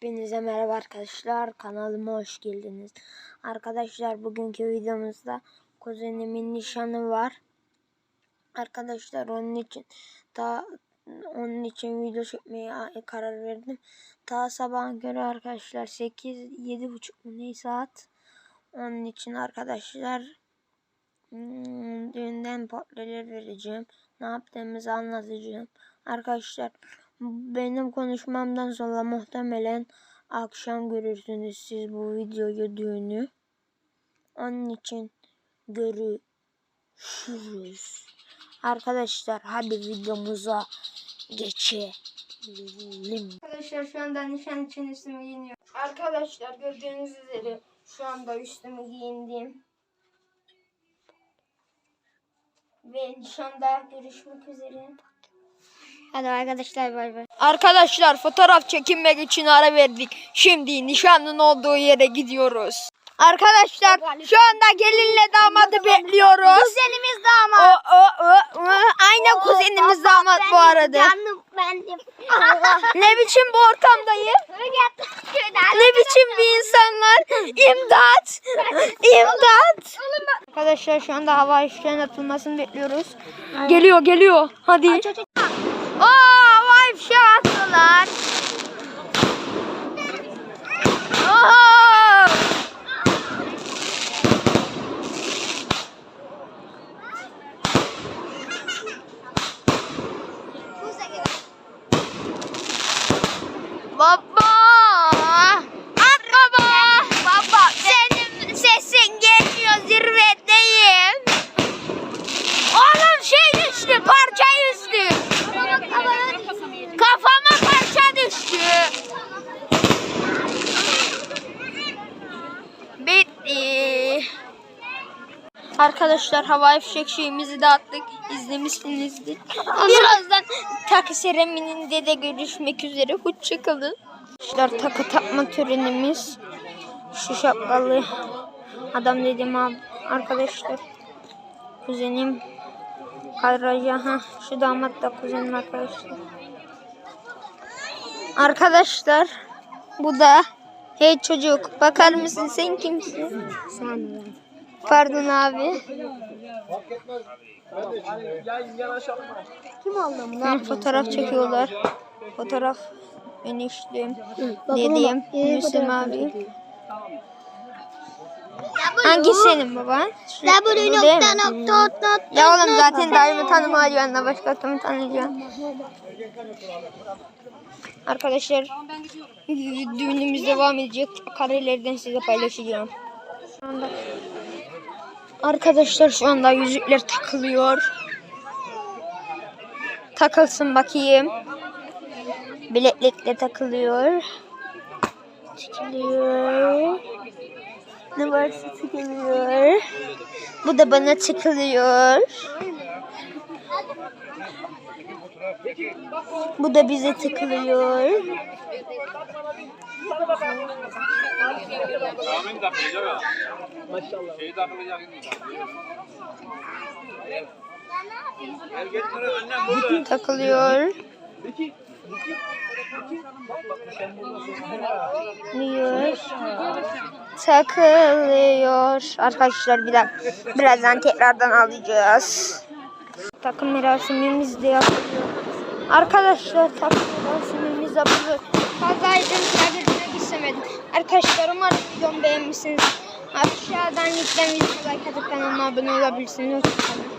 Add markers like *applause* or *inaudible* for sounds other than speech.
Hepinize merhaba arkadaşlar. Kanalıma hoş geldiniz. Arkadaşlar bugünkü videomuzda kuzenimin nişanı var. Arkadaşlar onun için ta onun için video çekmeye karar verdim. Ta sabahın göre arkadaşlar 8 7 buçuk mu ne saat. Onun için arkadaşlar hmm, düğünden portreler vereceğim. Ne yaptığımızı anlatacağım. Arkadaşlar benim konuşmamdan sonra muhtemelen akşam görürsünüz siz bu videoyu düğünü. Onun için görüşürüz. Arkadaşlar hadi videomuza geçelim. Arkadaşlar şu anda nişan için üstümü giyiniyorum. Arkadaşlar gördüğünüz üzere şu anda üstümü giyindim. Ve nişanda görüşmek üzere. Hadi arkadaşlar bay bay. Arkadaşlar fotoğraf çekinmek için ara verdik. Şimdi nişanlının olduğu yere gidiyoruz. Arkadaşlar şu anda gelinle damadı bekliyoruz. Kuzenimiz O, damat. o, o, o. Aynen kuzenimiz damat bu arada. Canım bendim. *laughs* Ne biçim bu ortamdayım? Ne biçim bir insanlar? İmdat! İmdat! Arkadaşlar şu anda hava işlerinin atılmasını bekliyoruz. Geliyor geliyor. Hadi. Bye-bye. Arkadaşlar havai fişek şeyimizi dağıttık. İzlemişsinizdir. Birazdan takı seremoninde de görüşmek üzere. Hoşçakalın. Arkadaşlar takı takma törenimiz. Şu şapkalı adam dedim abi. Arkadaşlar. Kuzenim. Karaca. Ha, şu damat da kuzenim arkadaşlar. Arkadaşlar. Bu da Hey çocuk bakar mısın sen kimsin? Sen Pardon abi. kim oldun? Ben fotoğraf çekiyorlar. Fotoğraf eniştem, dedem, Müslüm abi. Hangi senin baban? W nokta mi? nokta nokta. Ya oğlum zaten daimi tanımayacaksın da başka adamı tanıyacaksın. Arkadaşlar düğünümüz devam edecek. Karelerden size paylaşacağım. Şu anda- Arkadaşlar şu anda yüzükler takılıyor. Takılsın bakayım. Bileklikle takılıyor. Çıkılıyor. Ne varsa çıkılıyor. Bu da bana çıkılıyor. Bu da bize tıklıyor. Amin takılacak ya. Maşallah. Şey takılacak. Gel gel burada. Takılıyor. Takılıyor. Takılıyor. Arkadaşlar bir dakika. Birazdan tekrardan alacağız. Takım merasimimiz de yapılıyor. Arkadaşlar takım merasimimiz yapılıyor. Fazlaydım kaydetmek istemedim. Arkadaşlar umarım videomu beğenmişsiniz. Aşağıdan lütfen videoyu like atıp kanalıma abone olabilirsiniz. Hoşçakalın.